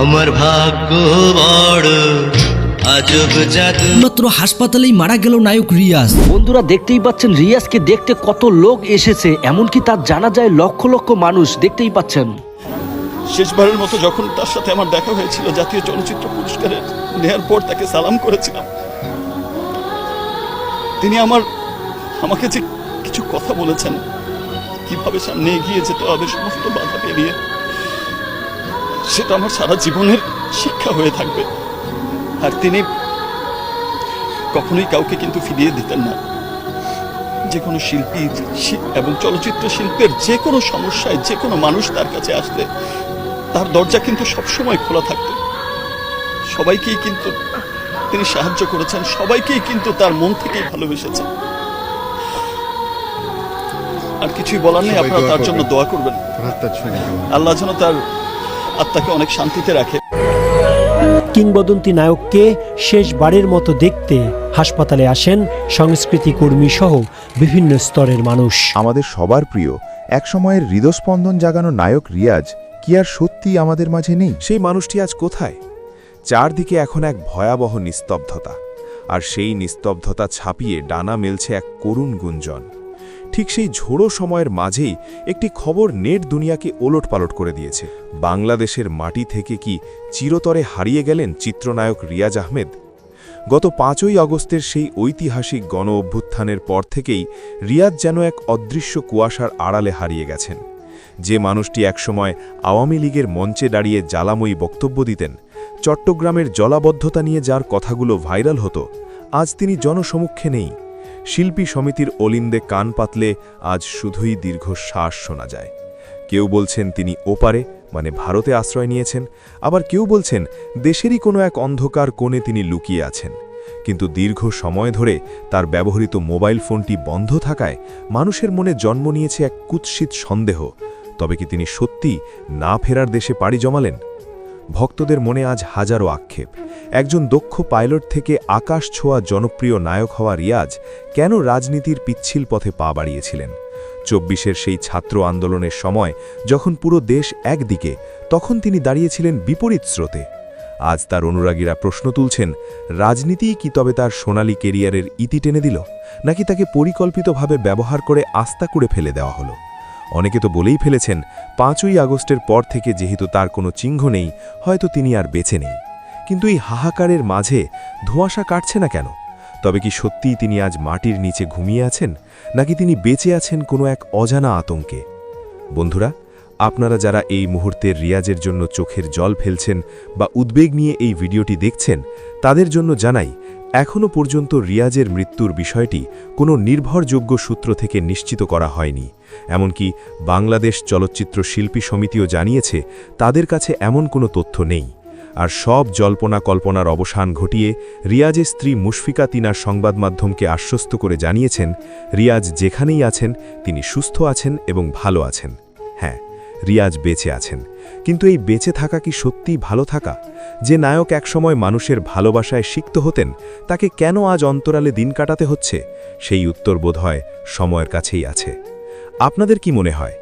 আমার ভাগ্য বড়। মাত্র হাসপাতালেই মারা গেল নায়ক রিয়াজ। বন্ধুরা দেখতেই পাচ্ছেন রিয়াজকে দেখতে কত লোক এসেছে এমনকি তার জানা যায় লক্ষ লক্ষ মানুষ দেখতেই পাচ্ছেন। শেষবারের মতো যখন তার সাথে আমার দেখা হয়েছিল জাতীয় চলচ্চিত্র পুরস্কারের নেয়ার পর তাকে সালাম করেছিলাম। তিনি আমার আমাকে যে কিছু কথা বলেছেন কীভাবে সামনে এগিয়ে যেতে হবে সমস্ত বাধা পেরিয়ে সেটা আমার সারা জীবনের শিক্ষা হয়ে থাকবে। আর তিনি কখনোই কাউকে কিন্তু ফিরিয়ে দিতেন না। যে কোনো শিল্পী এবং চলচ্চিত্র শিল্পের যে কোনো সমস্যায় যে কোনো মানুষ তার কাছে আসলে তার দরজা কিন্তু সবসময় খোলা থাকতো। সবাইকেই কিন্তু তিনি সাহায্য করেছেন সবাইকেই কিন্তু তার মন থেকেই ভালোবেসেছেন আর কিছুই বলার নেই আপনারা তার জন্য দোয়া করবেন। আল্লাহ যেন তার আত্মাকে অনেক শান্তিতে রাখে। কিংবদন্তি নায়ককে শেষবারের মতো দেখতে হাসপাতালে আসেন সংস্কৃতি কর্মী সহ বিভিন্ন স্তরের মানুষ। আমাদের সবার প্রিয় একসময়ের হৃদস্পন্দন জাগানো নায়ক রিয়াজ কি আর সত্যি আমাদের মাঝে নেই? সেই মানুষটি আজ কোথায়? চারদিকে এখন এক ভয়াবহ নিস্তব্ধতা আর সেই নিস্তব্ধতা ছাপিয়ে ডানা মেলছে এক করুণ গুঞ্জন। ঠিক সেই ঝোড়ো সময়ের মাঝেই একটি খবর নেট দুনিয়াকে ওলটপালট করে দিয়েছে। বাংলাদেশের মাটি থেকে কি চিরতরে হারিয়ে গেলেন চিত্রনায়ক রিয়াজ আহমেদ? গত পাঁচই আগস্টের সেই ঐতিহাসিক গণ অভ্যুত্থানের পর থেকেই রিয়াজ যেন এক অদৃশ্য কুয়াশার আড়ালে হারিয়ে গেছেন। যে মানুষটি একসময় আওয়ামী লীগের মঞ্চে দাঁড়িয়ে জ্বালাময়ী বক্তব্য দিতেন, চট্টগ্রামের জলাবদ্ধতা নিয়ে যার কথাগুলো ভাইরাল হতো, আজ তিনি জনসমক্ষে নেই। শিল্পী সমিতির অলিন্দে কান পাতলে আজ শুধুই দীর্ঘ শ্বাস শোনা যায়। কেউ বলছেন তিনি ওপারে মানে ভারতে আশ্রয় নিয়েছেন। আবার কেউ বলছেন দেশেরই কোনো এক অন্ধকার কোণে তিনি লুকিয়ে আছেন। কিন্তু দীর্ঘ সময় ধরে তার ব্যবহৃত মোবাইল ফোনটি বন্ধ থাকায় মানুষের মনে জন্ম নিয়েছে এক কুৎসিত সন্দেহ। তবে কি তিনি সত্যি না ফেরার দেশে পাড়ি জমালেন? ভক্তদের মনে আজ হাজারো আক্ষেপ। একজন দক্ষ পাইলট থেকে আকাশ ছোঁয়া জনপ্রিয় নায়ক হওয়া রিয়াজ কেন রাজনীতির পিচ্ছিল পথে পা বাড়িয়েছিলেন? চব্বিশের সেই ছাত্র আন্দোলনের সময় যখন পুরো দেশ একদিকে, তখন তিনি দাঁড়িয়েছিলেন বিপরীত স্রোতে। আজ তার অনুরাগীরা প্রশ্ন তুলছেন, রাজনীতিই কি তবে তার সোনালি কেরিয়ারের ইতি টেনে দিল, নাকি তাকে পরিকল্পিতভাবে ব্যবহার করে আস্থা করে ফেলে দেওয়া হলো? অনেকে তো বলেই ফেলেছেন, পাঁচই আগস্টের পর থেকে যেহেতু তার কোনো চিহ্ন নেই, হয়তো তিনি আর বেছে নেই। কিন্তু এই হাহাকারের মাঝে ধোঁয়াশা কাটছে না কেন? তবে কি সত্যিই তিনি আজ মাটির নিচে ঘুমিয়ে আছেন, নাকি তিনি বেঁচে আছেন কোনো এক অজানা আতঙ্কে? বন্ধুরা, আপনারা যারা এই মুহূর্তে রিয়াজের জন্য চোখের জল ফেলছেন বা উদ্বেগ নিয়ে এই ভিডিওটি দেখছেন, তাদের জন্য জানাই, এখনও পর্যন্ত রিয়াজের মৃত্যুর বিষয়টি কোনো নির্ভরযোগ্য সূত্র থেকে নিশ্চিত করা হয়নি। এমনকি বাংলাদেশ চলচ্চিত্র শিল্পী সমিতিও জানিয়েছে, তাদের কাছে এমন কোনো তথ্য নেই। আর সব জল্পনা কল্পনার অবসান ঘটিয়ে রিয়াজের স্ত্রী মুশফিকা তিনার সংবাদ মাধ্যমকে আশ্বস্ত করে জানিয়েছেন, রিয়াজ যেখানেই আছেন, তিনি সুস্থ আছেন এবং ভালো আছেন। হ্যাঁ রিয়াজ বেঁচে আছেন। কিন্তু এই বেঁচে থাকা কি সত্যিই ভালো থাকা? যে নায়ক একসময় মানুষের ভালোবাসায় সিক্ত হতেন, তাকে কেন আজ অন্তরালে দিন কাটাতে হচ্ছে? সেই উত্তর বোধ হয় সময়ের কাছেই আছে। আপনাদের কি মনে হয়?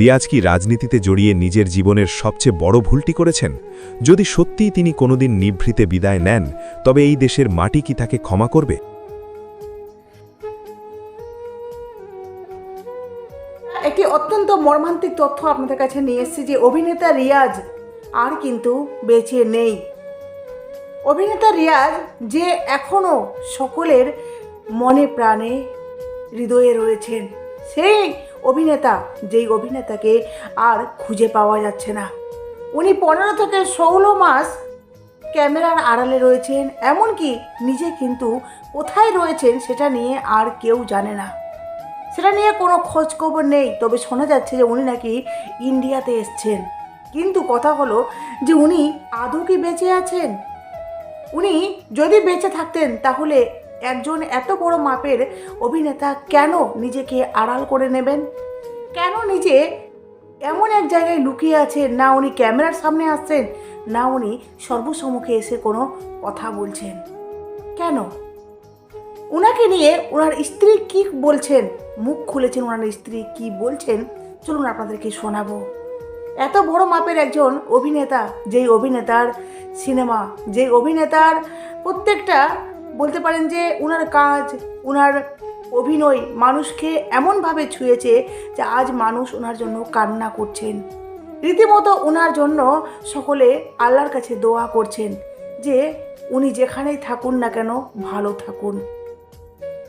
রিয়াজ কি রাজনীতিতে জড়িয়ে নিজের জীবনের সবচেয়ে বড় ভুলটি করেছেন? যদি সত্যিই তিনি কোনোদিন নিভৃতে বিদায় নেন, তবে এই দেশের মাটি কি তাকে ক্ষমা করবে? একটি অত্যন্ত মর্মান্তিক তথ্য আপনাদের কাছে নিয়ে এসেছি যে অভিনেতা রিয়াজ আর কিন্তু বেঁচে নেই। অভিনেতা রিয়াজ যে এখনও সকলের মনে প্রাণে হৃদয়ে রয়েছেন, সেই অভিনেতা, যেই অভিনেতাকে আর খুঁজে পাওয়া যাচ্ছে না। উনি পনেরো থেকে ষোলো মাস ক্যামেরার আড়ালে রয়েছেন, এমনকি নিজে কিন্তু কোথায় রয়েছেন সেটা নিয়ে আর কেউ জানে না। সেটা নিয়ে কোনো খোঁজ খবর নেই, তবে শোনা যাচ্ছে যে উনি নাকি ইন্ডিয়াতে এসছেন। কিন্তু কথা হলো যে উনি আদৌ কি বেঁচে আছেন? উনি যদি বেঁচে থাকতেন, তাহলে একজন এত বড় মাপের অভিনেতা কেন নিজেকে আড়াল করে নেবেন? কেন নিজে এমন এক জায়গায় লুকিয়ে আছেন? না উনি ক্যামেরার সামনে আসছেন, না উনি সর্বসম্মুখে এসে কোনো কথা বলছেন। কেন? ওনাকে নিয়ে ওনার স্ত্রী কি বলছেন? মুখ খুলেছেন ওনার স্ত্রী কি বলছেন? চলুন আপনাদেরকে শোনাবো। এত বড় মাপের একজন অভিনেতা, যেই অভিনেতার সিনেমা, যেই অভিনেতার প্রত্যেকটা বলতে পারেন যে ওনার কাজ ওনার অভিনয় মানুষকে এমনভাবে ছুঁয়েছে যে আজ মানুষ ওনার জন্য কান্না করছেন। রীতিমতো ওনার জন্য সকলে আল্লাহর কাছে দোয়া করছেন যে উনি যেখানেই থাকুন না কেন ভালো থাকুন।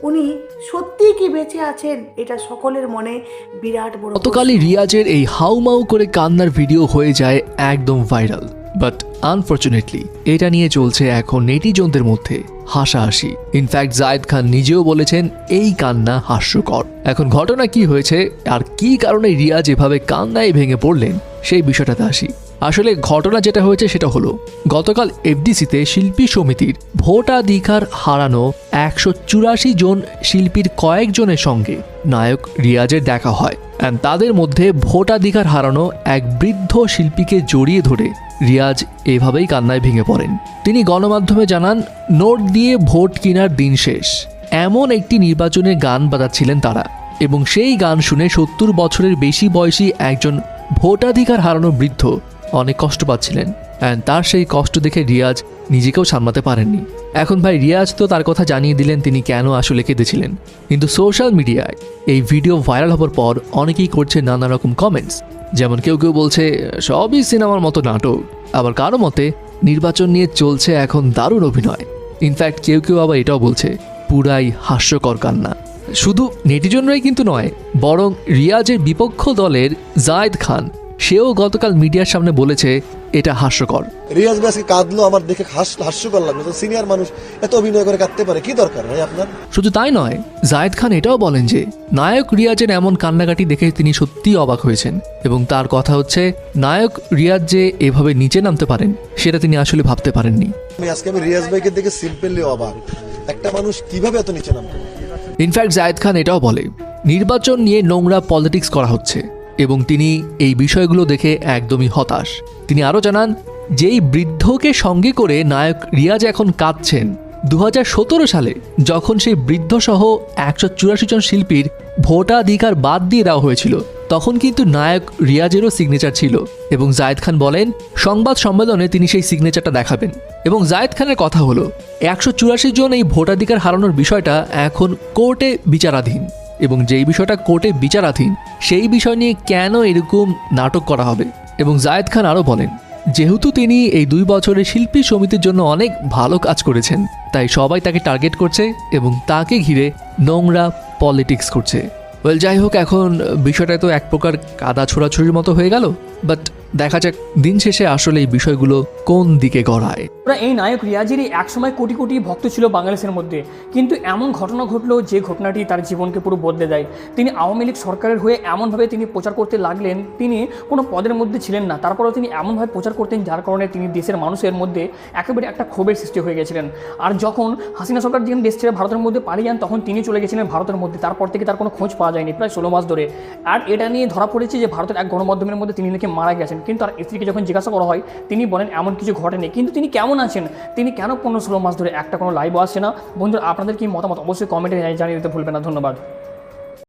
উনি সত্যিই কি বেঁচে আছেন এটা সকলের মনে বিরাট বড় গতকালই রিয়াজের এই হাউমাউ করে কান্নার ভিডিও হয়ে যায় একদম ভাইরাল। বাট আনফর্চুনেটলি এটা নিয়ে চলছে এখন নেটিজনদের মধ্যে হাসাহাসি। ইনফ্যাক্ট জায়েদ খান নিজেও বলেছেন, এই কান্না হাস্যকর। এখন ঘটনা কি হয়েছে, আর কি কারণে রিয়া যেভাবে কান্নায় ভেঙে পড়লেন, সেই বিষয়টাতে আসি। আসলে ঘটনা যেটা হয়েছে সেটা হলো, গতকাল এফডিসিতে শিল্পী সমিতির ভোটাধিকার হারানো একশো চুরাশি জন শিল্পীর কয়েকজনের সঙ্গে নায়ক রিয়াজের দেখা হয়। অ্যান্ড তাদের মধ্যে ভোটাধিকার হারানো এক বৃদ্ধ শিল্পীকে জড়িয়ে ধরে রিয়াজ এভাবেই কান্নায় ভেঙে পড়েন। তিনি গণমাধ্যমে জানান, নোট দিয়ে ভোট কেনার দিন শেষ। এমন একটি নির্বাচনে গান বাজাচ্ছিলেন তারা এবং সেই গান শুনে সত্তর বছরের বেশি বয়সী একজন ভোটাধিকার হারানো বৃদ্ধ অনেক কষ্ট পাচ্ছিলেন। অ্যান্ড তার সেই কষ্ট দেখে রিয়াজ নিজেকেও সামলাতে পারেননি। এখন ভাই রিয়াজ তো তার কথা জানিয়ে দিলেন তিনি কেন আসলে কেঁদেছিলেন। কিন্তু সোশ্যাল মিডিয়ায় এই ভিডিও ভাইরাল হওয়ার পর অনেকেই করছে নানা রকম কমেন্টস যেমন কেউ কেউ বলছে, সবই সিনেমার মতো নাটক। আবার কারও মতে, নির্বাচন নিয়ে চলছে এখন দারুণ অভিনয়। ইনফ্যাক্ট কেউ কেউ আবার এটাও বলছে, পুরাই হাস্যকর কান্না। শুধু নেটিজনরাই কিন্তু নয়, বরং রিয়াজের বিপক্ষ দলের জায়েদ খান, সেও গতকাল মিডিয়ার সামনে বলেছে এটা হাস্যকর। রিয়াজ ভাই কাঁদলো আমার দেখে হাস্যকর লাগল। সিনিয়র মানুষ এত অভিনয় করে কাঁদতে পারে কি দরকার ভাই আপনার? শুধু তাই নয় জায়েদ খান এটাও বলেন যে নায়ক রিয়াজের এমন কান্নাকাটি দেখে তিনি সত্যিই অবাক হয়েছেন। এবং তার কথা হচ্ছে নায়ক রিয়াজ যে এভাবে নিচে নামতে পারেন সেটা তিনি আসলে ভাবতে পারেননি। আমি আজকে আমি রিয়াজ ভাইকে দেখে সিম্পলি অবাক। একটা মানুষ কীভাবে এত নিচে নামতে পারে? ইনফ্যাক্ট জায়েদ খান এটাও বলে নির্বাচন নিয়ে নোংরা পলিটিক্স করা হচ্ছে। এবং তিনি এই বিষয়গুলো দেখে একদমই হতাশ। তিনি আরও জানান, যেই বৃদ্ধকে সঙ্গে করে নায়ক রিয়াজ এখন কাঁদছেন দু হাজার সতেরো সালে যখন সেই বৃদ্ধ সহ একশো চুরাশি জন শিল্পীর ভোটাধিকার বাদ দিয়ে দেওয়া হয়েছিল, তখন কিন্তু নায়ক রিয়াজেরও সিগনেচার ছিল এবং জায়েদ খান বলেন, সংবাদ সম্মেলনে তিনি সেই সিগনেচারটা দেখাবেন। এবং জায়েদ খানের কথা হলো, একশো চুরাশি জন এই ভোটাধিকার হারানোর বিষয়টা এখন কোর্টে বিচারাধীন। এবং যেই বিষয়টা কোর্টে বিচারাধীন, সেই বিষয় নিয়ে কেন এরকম নাটক করা হবে? এবং জায়েদ খান আরও বলেন, যেহেতু তিনি এই দুই বছরের শিল্পী সমিতির জন্য অনেক ভালো কাজ করেছেন, তাই সবাই তাকে টার্গেট করছে এবং তাকে ঘিরে নোংরা পলিটিক্স করছে। ওয়েল, যাই হোক, এখন বিষয়টা তো এক প্রকার কাদা ছোড়াছুড়ির মতো হয়ে গেল, বাট দেখা যাক দিন শেষে আসলে এই বিষয়গুলো কোন দিকে গড়ায়। ওরা এই নায়ক রিয়াজেরই একসময় কোটি কোটি ভক্ত ছিল বাংলাদেশের মধ্যে। কিন্তু এমন ঘটনা ঘটলো যে ঘটনাটি তার জীবনকে পুরো বদলে দেয়। তিনি আওয়ামী লীগ সরকারের হয়ে এমনভাবে তিনি প্রচার করতে লাগলেন, তিনি কোনো পদের মধ্যে ছিলেন না। তারপরেও তিনি এমনভাবে প্রচার করতেন যার কারণে তিনি দেশের মানুষের মধ্যে একেবারে একটা ক্ষোভের সৃষ্টি হয়ে গেছিলেন। আর যখন হাসিনা সরকার যখন দেশ ছেড়ে ভারতের মধ্যে পালিয়ে যান, তখন তিনি চলে গেছিলেন ভারতের মধ্যে। তারপর থেকে তার কোনো খোঁজ পাওয়া যায়নি, প্রায় ষোলো মাস ধরে। আর এটা নিয়ে ধরা পড়েছে যে ভারতের এক গণমাধ্যমের মধ্যে তিনি নাকি মারা গেছেন। কিন্তু তার স্ত্রীকে যখন জিজ্ঞাসা করা হয়, তিনি বলেন এমন কিছু ঘটেনি। কিন্তু তিনি কেমন আছেন? তিনি কেন পনেরো ষোলো মাস ধরে একটা কোনো লাইভও আসছে না? বন্ধুরা, আপনাদের কি মতামত? অবশ্যই কমেন্টে জানিয়ে দিতে ভুলবেন না। ধন্যবাদ।